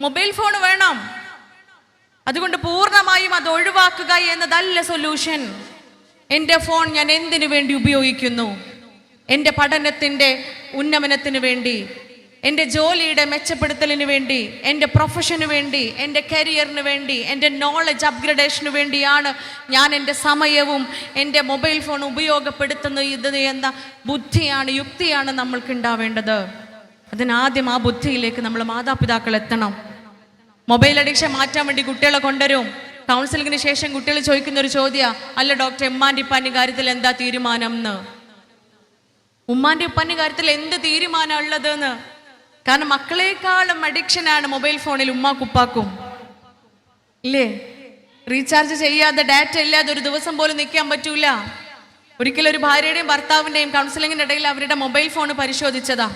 Mobile phone വേണം. അതുകൊണ്ട് പൂർണമായും അത് ഒഴിവാക്കുക എന്നതല്ല സൊല്യൂഷൻ. എന്റെ ഫോൺ ഞാൻ എന്തിനു വേണ്ടി ഉപയോഗിക്കുന്നു? എന്റെ പഠനത്തിന്റെ ഉന്നമനത്തിന് വേണ്ടി എന്റെ ജോലിയുടെ മെച്ചപ്പെടുത്തലിന് വേണ്ടി എന്റെ പ്രൊഫഷന് വേണ്ടി എന്റെ കരിയറിന് വേണ്ടി എന്റെ നോളജ് അപ്ഗ്രഡേഷന് വേണ്ടിയാണ് ഞാൻ എന്റെ സമയവും എന്റെ മൊബൈൽ ഫോൺ ഉപയോഗപ്പെടുത്തുന്നത് ഇത് എന്ന ബുദ്ധിയാണ് യുക്തിയാണ് നമ്മൾക്ക് ഉണ്ടാവേണ്ടത് അതിനാദ്യം ആ ബുദ്ധിയിലേക്ക് നമ്മൾ മാതാപിതാക്കൾ എത്തണം മൊബൈൽ അഡിക്ഷൻ മാറ്റാൻ വേണ്ടി കുട്ടികളെ കൊണ്ടുവരും. കൗൺസിലിംഗിന് ശേഷം കുട്ടികൾ ചോദിക്കുന്ന ഒരു ചോദ്യ അല്ല ഡോക്ടർ എമ്മാന്റെ ഉപ്പാന്റെ കാര്യത്തിൽ എന്താ തീരുമാനം എന്ന് ഉമ്മാന്റെ ഉപ്പാന്റെ കാര്യത്തിൽ എന്ത് തീരുമാനം ഉള്ളത് എന്ന് കാരണം മക്കളെക്കാളും അഡിക്ഷനാണ് മൊബൈൽ ഫോണിൽ ഉമ്മാക്കുപ്പാക്കും ഇല്ലേ? റീചാർജ് ചെയ്യാതെ ഡാറ്റ ഇല്ലാതെ ഒരു ദിവസം പോലും നിൽക്കാൻ പറ്റൂല. ഒരിക്കലും ഒരു ഭാര്യയുടെയും ഭർത്താവിന്റെയും കൗൺസിലിങ്ങിന്റെ ഇടയിൽ അവരുടെ മൊബൈൽ ഫോൺ പരിശോധിച്ചതാ.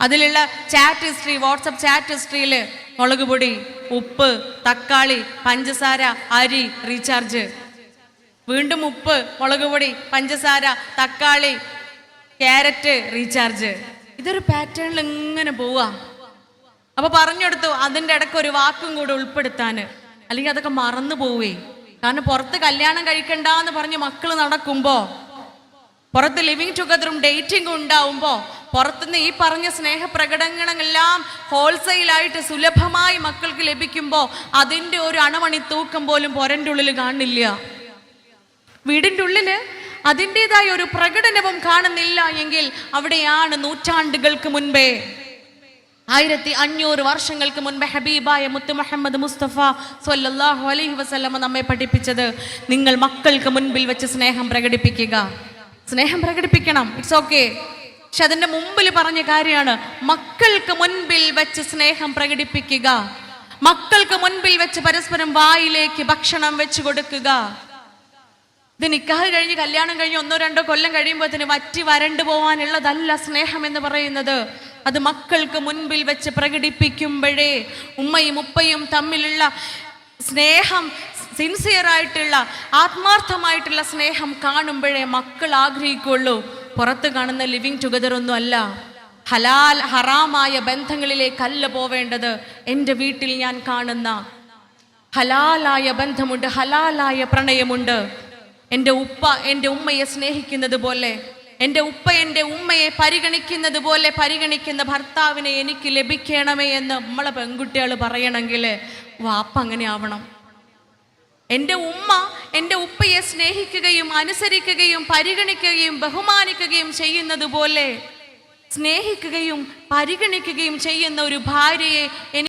അതിലുള്ള ചാറ്റ് ഹിസ്റ്ററി വാട്സപ്പ് ചാറ്റ് ഹിസ്റ്ററിയിൽ മുളക് പൊടി ഉപ്പ് തക്കാളി പഞ്ചസാര അരി റീചാർജ്. വീണ്ടും ഉപ്പ് മുളക് പൊടി പഞ്ചസാര തക്കാളി ക്യാരറ്റ് റീചാർജ്. ഇതൊരു പാറ്റേണിൽ ഇങ്ങനെ പോവാ. അപ്പൊ പറഞ്ഞെടുത്തു അതിന്റെ ഇടയ്ക്ക് ഒരു വാക്കും കൂടെ ഉൾപ്പെടുത്താന്. അല്ലെങ്കിൽ അതൊക്കെ മറന്നു പോവേ. കാരണം പുറത്ത് കല്യാണം കഴിക്കണ്ട എന്ന് പറഞ്ഞ് മക്കൾ നടക്കുമ്പോ പുറത്ത് ലിവിങ് ടുഗദറും ഡേറ്റിംഗും ഉണ്ടാവുമ്പോ പുറത്തുനിന്ന് ഈ പറഞ്ഞ സ്നേഹപ്രകടനങ്ങളെല്ലാം ഹോൾസെയിലായിട്ട് സുലഭമായി മക്കൾക്ക് ലഭിക്കുമ്പോൾ അതിന്റെ ഒരു അണമണി തൂക്കം പോലും പൊരന്റെ ഉള്ളിൽ കാണില്ല. വീടിന്റെ ഉള്ളിൽ അതിന്റെതായ ഒരു പ്രകടനവും കാണുന്നില്ല എങ്കിൽ അവിടെയാണ് നൂറ്റാണ്ടുകൾക്ക് മുൻപേ ആയിരത്തി അഞ്ഞൂറ് വർഷങ്ങൾക്ക് മുൻപ് ഹബീബായ മുത്ത് മുഹമ്മദ് മുസ്തഫ സ്വല്ലല്ലാഹു അലൈഹി വസ്ലമ നമ്മെ പഠിപ്പിച്ചത് നിങ്ങൾ മക്കൾക്ക് മുൻപിൽ വെച്ച് സ്നേഹം പ്രകടിപ്പിക്കുക. സ്നേഹം പ്രകടിപ്പിക്കണം. ഇറ്റ്സ് ഓക്കെ പക്ഷെ അതിന്റെ മുമ്പിൽ പറഞ്ഞ കാര്യമാണ് മക്കൾക്ക് മുൻപിൽ വെച്ച് സ്നേഹം പ്രകടിപ്പിക്കുക. മക്കൾക്ക് മുൻപിൽ വെച്ച് പരസ്പരം വായിലേക്ക് ഭക്ഷണം വെച്ച് കൊടുക്കുക. ഇത് നിക്കാഹ് കഴിഞ്ഞ് കല്യാണം കഴിഞ്ഞ് ഒന്നോ രണ്ടോ കൊല്ലം കഴിയുമ്പോൾ തന്നെ വറ്റി വരണ്ടു പോവാനുള്ളതല്ല സ്നേഹം എന്ന് പറയുന്നത്. അത് മക്കൾക്ക് മുൻപിൽ വെച്ച് പ്രകടിപ്പിക്കുമ്പോഴേ ഉമ്മയും ഉപ്പയും തമ്മിലുള്ള സ്നേഹം സിൻസിയറായിട്ടുള്ള ആത്മാർത്ഥമായിട്ടുള്ള സ്നേഹം കാണുമ്പോഴേ മക്കൾ ആഗ്രഹിക്കുള്ളൂ. പുറത്ത് കാണുന്ന ലിവിങ് ടുഗദർ ഒന്നും അല്ല. ഹലാൽ ഹറാമായ ബന്ധങ്ങളിലേക്കല്ല പോവേണ്ടത് എന്റെ വീട്ടിൽ ഞാൻ കാണുന്ന. ഹലാലായ ബന്ധമുണ്ട് ഹലാലായ പ്രണയമുണ്ട്. എന്റെ ഉപ്പ എന്റെ ഉമ്മയെ സ്നേഹിക്കുന്നത് പോലെ എന്റെ ഉപ്പ എന്റെ ഉമ്മയെ പരിഗണിക്കുന്നത് പോലെ പരിഗണിക്കുന്ന ഭർത്താവിനെ എനിക്ക് ലഭിക്കണമേ എന്ന് നമ്മളെ പെൺകുട്ടികൾ പറയണമെങ്കിൽ വാപ്പ അങ്ങനെ ആവണം. എന്റെ ഉമ്മ എന്റെ ഉപ്പയെ സ്നേഹിക്കുകയും അനുസരിക്കുകയും പരിഗണിക്കുകയും ബഹുമാനിക്കുകയും ചെയ്യുന്നത് പോലെ സ്നേഹിക്കുകയും പരിഗണിക്കുകയും ചെയ്യുന്ന ഒരു ഭാര്യയെ